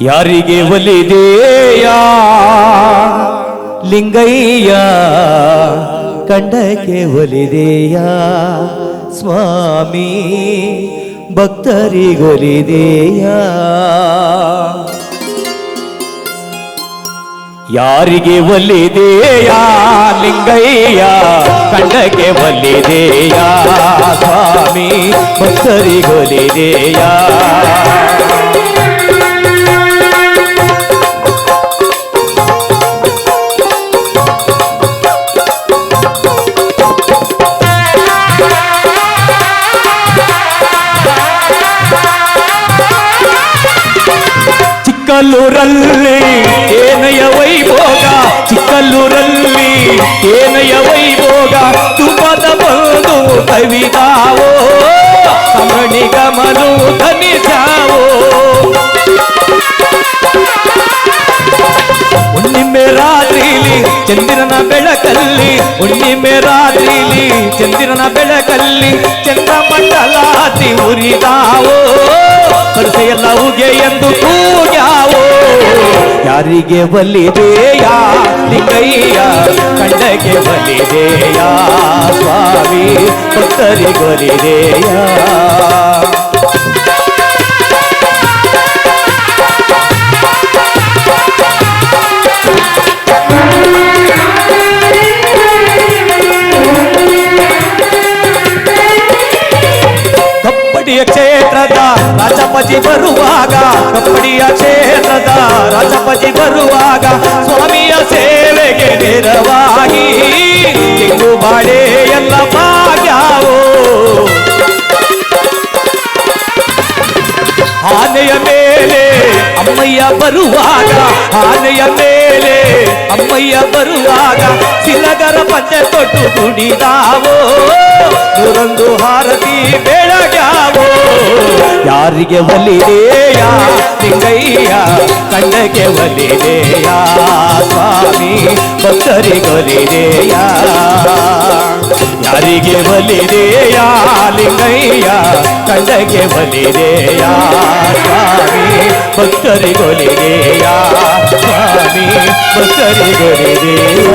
ಯಾರಿಗೆ ಒಲಿದೆಯ? ಲಿಂಗಯ್ಯ ಕಂಡಕ್ಕೆ ಒಲಿದೆಯ? ಸ್ವಾಮಿ ಭಕ್ತರಿಗೊಲಿದೆಯ? ಯಾರಿಗೆ ಒಲಿದೆಯ? ಲಿಂಗಯ್ಯ ಕಂಡಕ್ಕೆ ಒಲಿದೆಯ? ಸ್ವಾಮಿ ಭಕ್ತರಿಗೊಲಿದೆಯ? ಚಿಕ್ಕಲ್ಲೂರಲ್ಲಿ ಏನಯ ವೈಭೋಗ? ಚಿಕ್ಕಲ್ಲೂರಲ್ಲಿ ಏನಯ ವೈಭೋಗ? ತುಮದ ಬಂದು ಕವಿದಾವೋ ಕಮಣಿ ಗಮನು ಧನಿಸಾವೋ? ಹುಣ್ಣಿಮೆ ರಾತ್ರಿಲಿ ಚಂದಿರನ ಬೆಳಕಲ್ಲಿ, ಹುಣ್ಣಿಮೆ ರಾತ್ರಿಲಿ ಚಂದಿರನ ಬೆಳಕಲ್ಲಿ ಚಂದ್ರಮಂಡಲಾತಿ ಉರಿದಾವೋ ಪರಿಸೆಯೆಲ್ಲ ಉಗೆ ಎಂದು ಯಾರಿಗೆ ಬಲಿದೆಯಾ ಲಿಂಗಯ್ಯ ಕಂಡಕ್ಕೆ ಬಲಿದೆಯಾ ಸ್ವಾಮಿ ಭಕ್ತರಿಗೊಲಿದೆಯಾ ಕಪ್ಪಡಿಯ ಕ್ಷೇತ್ರದ ರಾಜಪಜಿ ಬರುವಾಗ ಕಪ್ಪಡಿಯ ಕ್ಷೇತ್ರದ ರಾಜಪಜಿ ಬರುವಾಗ ಸ್ವಾಮಿಯ ಸೇವೆಗೆ ನೆರವಾಗಿ ತೆಂಗು ಬಾಳೆ ಎಲ್ಲ ಭಾಗ್ಯಾವೋ ಆನೆಯ ಮೇಲೆ ಅಮ್ಮಯ್ಯ ಬರುವಾಗ ಆನೆಯ ಮೇಲೆ ಅಮ್ಮಯ್ಯ ಬರುವಾಗ ಸಿಲಗರ ಪಂಚೆ ತೊಟ್ಟು ಕುಡಿದಾವೋ ನೂರೊಂದು ಹಾರತಿ ಬೆಳಗ್ಯಾವೋ ಯಾರಿಗೆ ಒಲಿದೆಯ ಲಿಂಗಯ್ಯ ಕಣ್ಣಗೆ ಒಲಿದೆಯ ಸ್ವಾಮಿ ಭಕ್ತರಿಗೊಲಿದೆಯ ಯಾರಿಗೆ ಒಲಿದೆಯ ಲಿಂಗಯ್ಯ ಕಣ್ಣಗೆ ಒಲಿದೆಯ ಸ್ವಾಮಿ ಭಕ್ತರಿಗೊಲಿದೆಯ ಸ್ವಾಮಿ ಭಕ್ತರಿಗೊಲಿದೆಯ